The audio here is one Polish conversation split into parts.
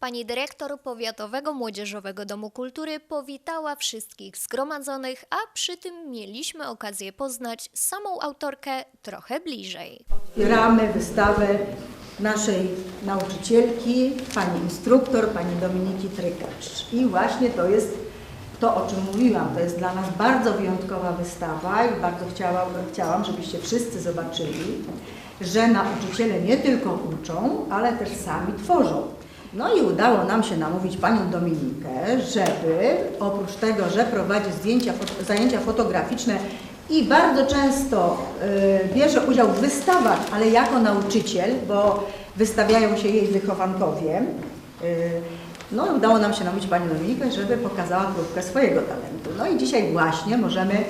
Pani dyrektor Powiatowego Młodzieżowego Domu Kultury powitała wszystkich zgromadzonych, a przy tym mieliśmy okazję poznać samą autorkę trochę bliżej. Otwieramy wystawę naszej nauczycielki, pani instruktor, pani Dominiki Trykacz. I właśnie to jest to, o czym mówiłam. To jest dla nas bardzo wyjątkowa wystawa i bardzo chciałam, chciałam żebyście wszyscy zobaczyli, że nauczyciele nie tylko uczą, ale też sami tworzą. No i udało nam się namówić panią Dominikę, żeby oprócz tego, że prowadzi zdjęcia, zajęcia fotograficzne i bardzo często y, bierze udział w wystawach, ale jako nauczyciel, bo wystawiają się jej wychowankowie. y, No i udało nam się namówić Panią Dominikę, żeby pokazała próbkę swojego talentu. No i dzisiaj właśnie możemy y,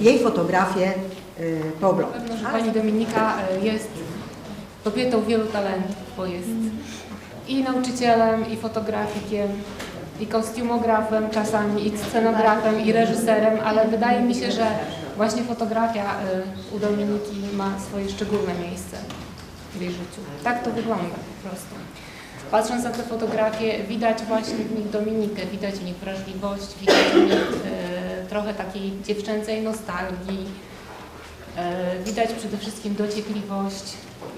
jej fotografię y, Pani Dominika jest kobietą wielu talentów, bo jest i nauczycielem, i fotografikiem, i kostiumografem czasami, i scenografem, i reżyserem, ale wydaje mi się, że właśnie fotografia e, u Dominiki ma swoje szczególne miejsce w jej życiu. Tak to wygląda po prostu. Patrząc na te fotografie, widać właśnie w nich Dominikę, widać w nich wrażliwość, widać w nich e, trochę takiej dziewczęcej nostalgii, Widać przede wszystkim dociekliwość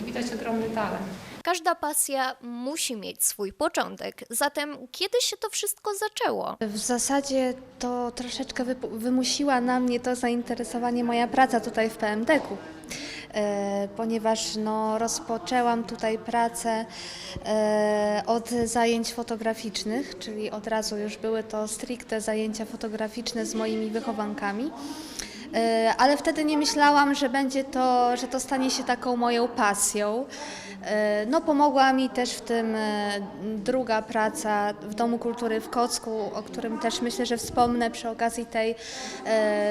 i widać ogromny talent. Każda pasja musi mieć swój początek, zatem kiedy się to wszystko zaczęło? W zasadzie to troszeczkę wymusiła na mnie to zainteresowanie moja praca tutaj w PMDK-u. E, ponieważ no, rozpoczęłam tutaj pracę e, od zajęć fotograficznych, czyli od razu już były to stricte zajęcia fotograficzne z moimi wychowankami. E, Ale wtedy nie myślałam, że będzie to, że to stanie się taką moją pasją. E, No pomogła mi też w tym e, druga praca w Domu Kultury w Kocku, o którym też myślę, że wspomnę przy okazji tej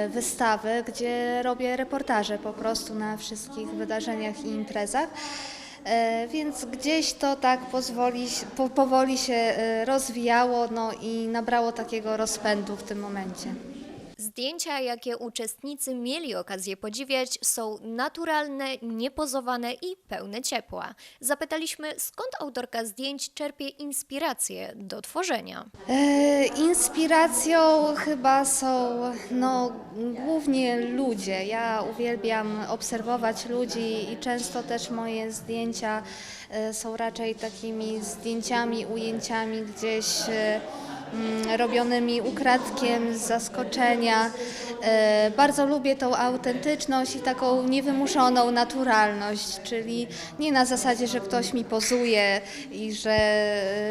wystawy, gdzie robię reportaże po prostu na wszystkich wydarzeniach i imprezach. Więc gdzieś to tak pozwoli, po, powoli się rozwijało no i nabrało takiego rozpędu w tym momencie. Zdjęcia, jakie uczestnicy mieli okazję podziwiać, są naturalne, niepozowane i pełne ciepła. Zapytaliśmy, skąd autorka zdjęć czerpie inspirację do tworzenia. E, Inspiracją chyba są no, głównie ludzie. Ja uwielbiam obserwować ludzi i często też moje zdjęcia e, są raczej takimi zdjęciami, ujęciami gdzieś e, robionymi ukradkiem, z zaskoczenia. E, Bardzo lubię tą autentyczność i taką niewymuszoną naturalność, czyli nie na zasadzie, że ktoś mi pozuje i że,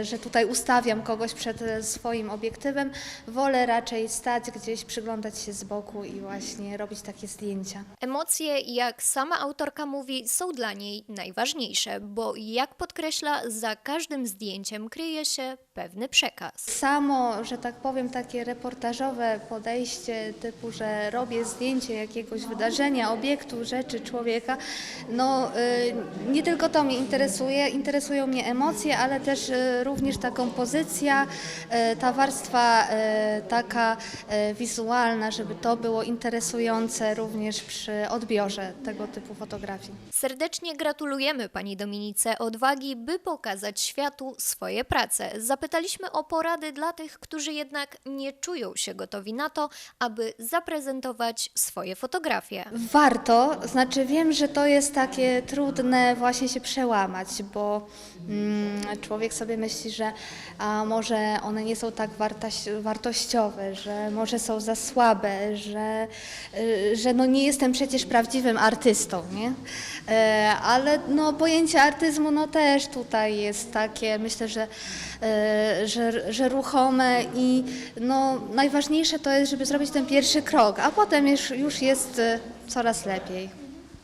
że tutaj ustawiam kogoś przed swoim obiektywem. Wolę raczej stać gdzieś, przyglądać się z boku i właśnie robić takie zdjęcia. Emocje, jak sama autorka mówi, są dla niej najważniejsze, bo jak podkreśla, za każdym zdjęciem kryje się pewny przekaz. Samo, że tak powiem, takie reportażowe podejście typu, że robię zdjęcie jakiegoś wydarzenia, obiektu, rzeczy, człowieka, no y, nie tylko to mnie interesuje, interesują mnie emocje, ale też y, również ta kompozycja, y, ta warstwa taka wizualna, żeby to było interesujące również przy odbiorze tego typu fotografii. Serdecznie gratulujemy pani Dominice odwagi, by pokazać światu swoje prace. Zapytaliśmy o porady dla tych, którzy jednak nie czują się gotowi na to, aby zaprezentować swoje fotografie. Warto, znaczy wiem, że to jest takie trudne właśnie się przełamać, bo mm, człowiek sobie myśli, że a może one nie są tak wartościowe, że może są za słabe, że, y, że no nie jestem przecież prawdziwym artystą, nie? E, ale no pojęcie artyzmu no też tutaj jest takie, myślę, że, e, że, że i no najważniejsze to jest, żeby zrobić ten pierwszy krok, a potem już, już jest e, coraz lepiej.